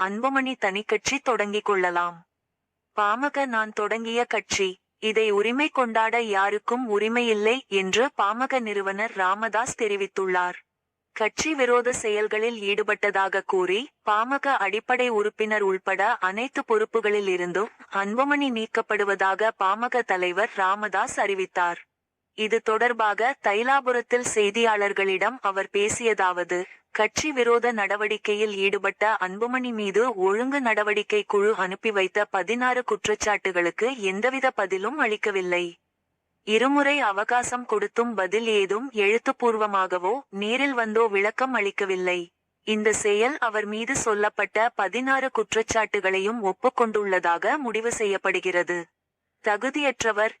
அன்புமணி தனிக்கட்சி தொடங்கிக் கொள்ளலாம். பாமக நான் தொடங்கிய கட்சி இதை உரிமை கொண்டாட யாருக்கும் உரிமையில்லை என்று பாமக நிறுவனர் ராமதாஸ் தெரிவித்துள்ளார். கட்சி விரோத செயல்களில் ஈடுபட்டதாக கூறி பாமக அடிப்படை உறுப்பினர் உள்பட அனைத்து பொறுப்புகளில் இருந்தும் அன்புமணி நீக்கப்படுவதாக பாமக தலைவர் ராமதாஸ் அறிவித்தார். இது தொடர்பாக தைலாபுரத்தில் செய்தியாளர்களிடம் அவர் பேசியதாவது கட்சி விரோத நடவடிக்கையில் ஈடுபட்ட அன்புமணி மீது ஒழுங்கு நடவடிக்கை குழு அனுப்பி வைத்த பதினாறு குற்றச்சாட்டுகளுக்கு எந்தவித பதிலும் அளிக்கவில்லை. இருமுறை அவகாசம் கொடுத்தும் பதில் ஏதும் எழுத்துப்பூர்வமாகவோ நேரில் வந்தோ விளக்கம் அளிக்கவில்லை. இந்த செயல் அவர் மீது சொல்லப்பட்ட பதினாறு குற்றச்சாட்டுகளையும் ஒப்புக்கொண்டுள்ளதாக முடிவு செய்யப்படுகிறது. தகுதியற்றவர்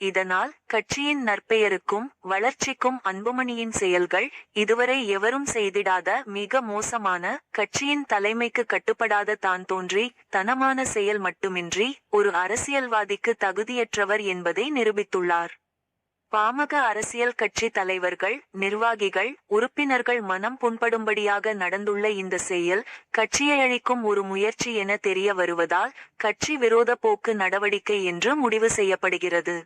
இதனால் கட்சியின் நற்பெயருக்கும் வளர்ச்சிக்கும் அன்புமணியின் செயல்கள் இதுவரை எவரும் செய்திடாத மிக மோசமான கட்சியின் தலைமைக்கு கட்டுப்படாத தான் தோன்றி தனமான செயல் மட்டுமின்றி ஒரு அரசியல்வாதிக்கு தகுதியற்றவர் என்பதை நிரூபித்துள்ளார். பாமக அரசியல் கட்சி தலைவர்கள் நிர்வாகிகள் உறுப்பினர்கள் மனம் புண்படும்படியாக நடந்துள்ள இந்த செயல் கட்சியை அழிக்கும் ஒரு முயற்சி என தெரிய வருவதால் கட்சி விரோத போக்கு நடவடிக்கை என்று முடிவு செய்யப்படுகிறது.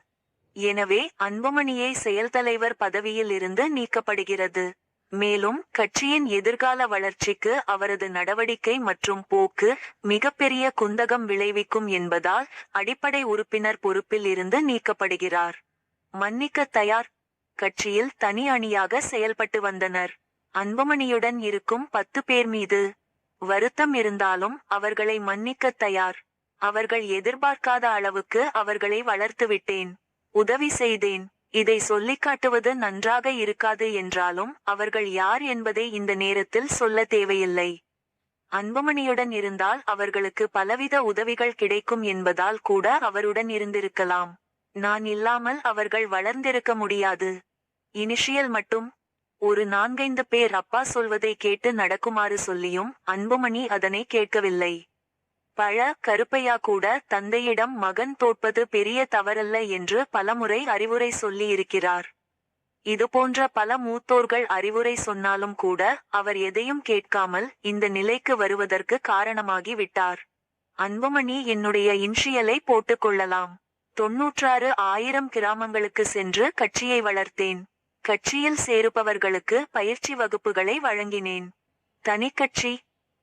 எனவே அன்புமணியை செயல் தலைவர் பதவியில் இருந்து நீக்கப்படுகிறது. மேலும் கட்சியின் எதிர்கால வளர்ச்சிக்கு அவரது நடவடிக்கை மற்றும் போக்கு மிகப்பெரிய குந்தகம் விளைவிக்கும் என்பதால் அடிப்படை உறுப்பினர் பொறுப்பில் இருந்து நீக்கப்படுகிறார். மன்னிக்க தயார். கட்சியில் தனி அணியாக செயல்பட்டு வந்தனர். அன்புமணியுடன் இருக்கும் பத்து பேர் மீது வருத்தம் இருந்தாலும் அவர்களை மன்னிக்க தயார். அவர்கள் எதிர்பார்க்காத அளவுக்கு அவர்களை வளர்த்துவிட்டேன். உதவி செய்தேன். இதை சொல்லிக் காட்டுவது நன்றாக இருக்காது என்றாலும் அவர்கள் யார் என்பதை இந்த நேரத்தில் சொல்ல தேவையில்லை. அன்புமணியுடன் இருந்தால் அவர்களுக்கு பலவித உதவிகள் கிடைக்கும் என்பதால் கூட அவருடன் இருந்திருக்கலாம். நான் இல்லாமல் அவர்கள் வளர்ந்திருக்க முடியாது. இனிஷியல் மட்டும். ஒரு நான்கைந்து பேர் அப்பா சொல்வதை கேட்டு நடக்குமாறு சொல்லியும் அன்புமணி அதனை கேட்கவில்லை. பழ கருப்பையா கூட தந்தையிடம் மகன் தோற்பது பெரிய தவறல்ல என்று பலமுறை அறிவுரை சொல்லி இருக்கிறார் இதுபோன்ற பல மூத்தோர்கள் அறிவுரை சொன்னாலும் கூட அவர் எதையும் கேட்காமல் இந்த நிலைக்கு வருவதற்கு காரணமாகி விட்டார். அன்புமணி என்னுடைய இன்ஷியலை போட்டுக்கொள்ளலாம் தொன்னூற்றாறு ஆயிரம் கிராமங்களுக்கு சென்று கட்சியை வளர்த்தேன். கட்சியில் சேருபவர்களுக்கு பயிற்சி வகுப்புகளை வழங்கினேன். தனிக்கட்சி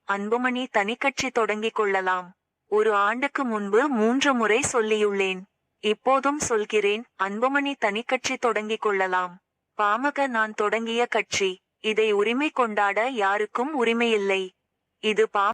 அன்புமணி தனிக்கட்சி தொடங்கிக் கொள்ளலாம். ஒரு ஆண்டுக்கு முன்பு மூன்று முறை சொல்லியுள்ளேன். இப்போதும் சொல்கிறேன் அன்புமணி தனிக்கட்சி தொடங்கிக் கொள்ளலாம். பாமக நான் தொடங்கிய கட்சி. இதை உரிமை கொண்டாட யாருக்கும் உரிமையில்லை. இது பா